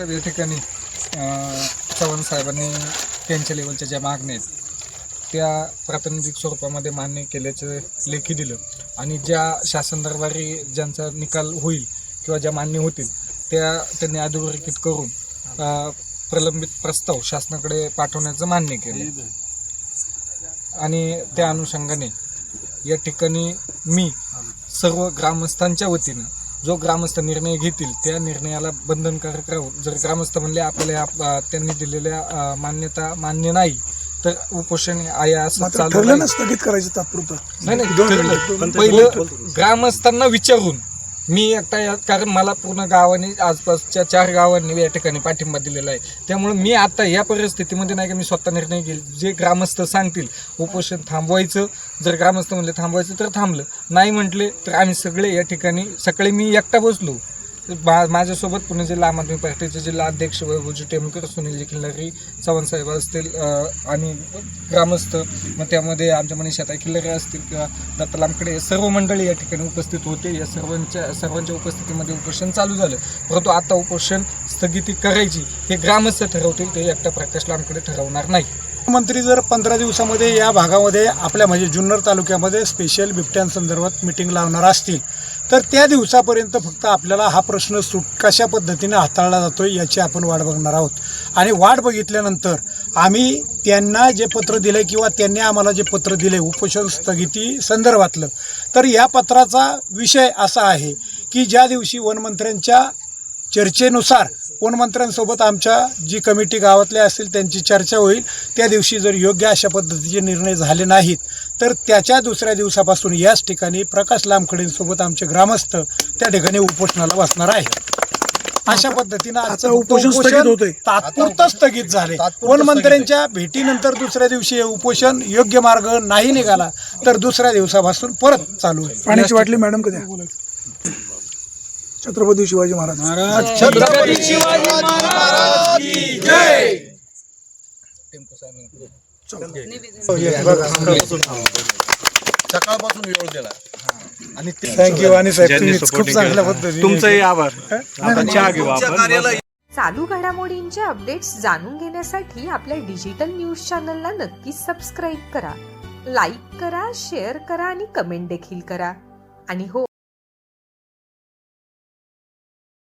या ठिकाणी चव्हाण साहेबांनी त्यांच्या लेवलच्या ज्या मागण्या आहेत त्या प्रातिनिधिक स्वरूपामध्ये मान्य केल्याचं लेखी दिलं. आणि ज्या शासन दरबारी ज्यांचा निकाल होईल किंवा ज्या मान्य होतील त्या त्यांनी अधोरेखित करून प्रलंबित प्रस्ताव शासनाकडे पाठवण्याचं मान्य केलं. आणि त्या अनुषंगाने या ठिकाणी मी सर्व ग्रामस्थांच्या वतीनं जो ग्रामस्थ निर्णय घेतील त्या निर्णयाला बंधनकारक राहून जर ग्रामस्थ म्हणले आपल्याला त्यांनी दिलेल्या मान्यता मान्य नाही तर उपोषण आहे असं चालू ठरलं राहील. ना स्थगित करायचं तात्पुरतं नाही नाही ठरलं. पहिलं ग्रामस्थांना विचारून मी एकटा या कारण मला पूर्ण गावाने आसपासच्या चार गावांनी या ठिकाणी पाठिंबा दिलेला आहे. त्यामुळे मी आता या परिस्थितीमध्ये नाही का मी स्वतः निर्णय घेईल. जे ग्रामस्थ सांगतील उपोषण थांबवायचं जर ग्रामस्थ म्हणले थांबवायचं तर थांबलं. नाही म्हटले तर आम्ही सगळे या ठिकाणी सकाळी मी एकटा बसलो. मा माझ्यासोबत पुणे जिल्हा आम आदमी पार्टीचे जिल्हा अध्यक्ष वैभवजी टेमकर सुनीलजी खिल्लारी चव्हाण साहेब असतील आणि ग्रामस्थ मग त्यामध्ये आमच्या मनीषाताई खिल्लारी असतील किंवा दत्ता लामकडे सर्व मंडळी या ठिकाणी उपस्थित होते. या सर्वांच्या सर्वांच्या उपस्थितीमध्ये उपोषण चालू झालं. परंतु आता उपोषण स्थगिती करायची हे ग्रामस्थ ठरवतील ते एकटा प्रकाश लामकडे ठरवणार नाही. मंत्री जर पंधरा दिवसामध्ये या भागामध्ये आपल्या म्हणजे जुन्नर तालुक्यामध्ये स्पेशल बिबट्यांसंदर्भात मिटिंग लावणार असतील तर त्या दिवसापर्यंत फक्त आपल्याला हा प्रश्न सुट कशा पद्धतीने हाताळला जातो याची आपण वाट बघणार आहोत. आणि वाट बघितल्यानंतर आम्ही त्यांना जे पत्र दिले किंवा त्यांनी आम्हाला जे पत्र दिले उपोषण स्थगिती संदर्भातलं तर या पत्राचा विषय असा आहे की ज्या दिवशी वनमंत्र्यांच्या चर्चेनुसार वनमंत्र्यांसोबत आमच्या जी कमिटी गावातले असतील त्यांची चर्चा होईल. त्या दिवशी जर योग्य अशा पद्धतीचे निर्णय झाले नाहीत तर त्याच्या दुसऱ्या दिवसापासून याच ठिकाणी प्रकाश लामखडेंसोबत आमचे ग्रामस्थ त्या ठिकाणी उपोषणाला बसणार आहे अशा पद्धतीनं आजचं उपोषण. तात्पुरतं स्थगित झाले वनमंत्र्यांच्या भेटीनंतर दुसऱ्या दिवशी हे उपोषण योग्य मार्ग नाही निघाला तर दुसऱ्या दिवसापासून परत चालू आहे पाण्याची बाटली मॅडम कधी? छत्रपती शिवाजी महाराज. सकाळपासून वेळ दिला. आणि थँक्यू आणि साहेब. खूप चांगल्या पद्धतीने तुमचंही आभार. आता चहा घेऊ आपण. चालू घडामोडींचे अपडेट्स जाणून घेण्यासाठी आपल्या डिजिटल न्यूज चॅनलला नक्कीच सबस्क्राईब करा. लाईक करा शेअर करा आणि कमेंट देखील करा. आणि हो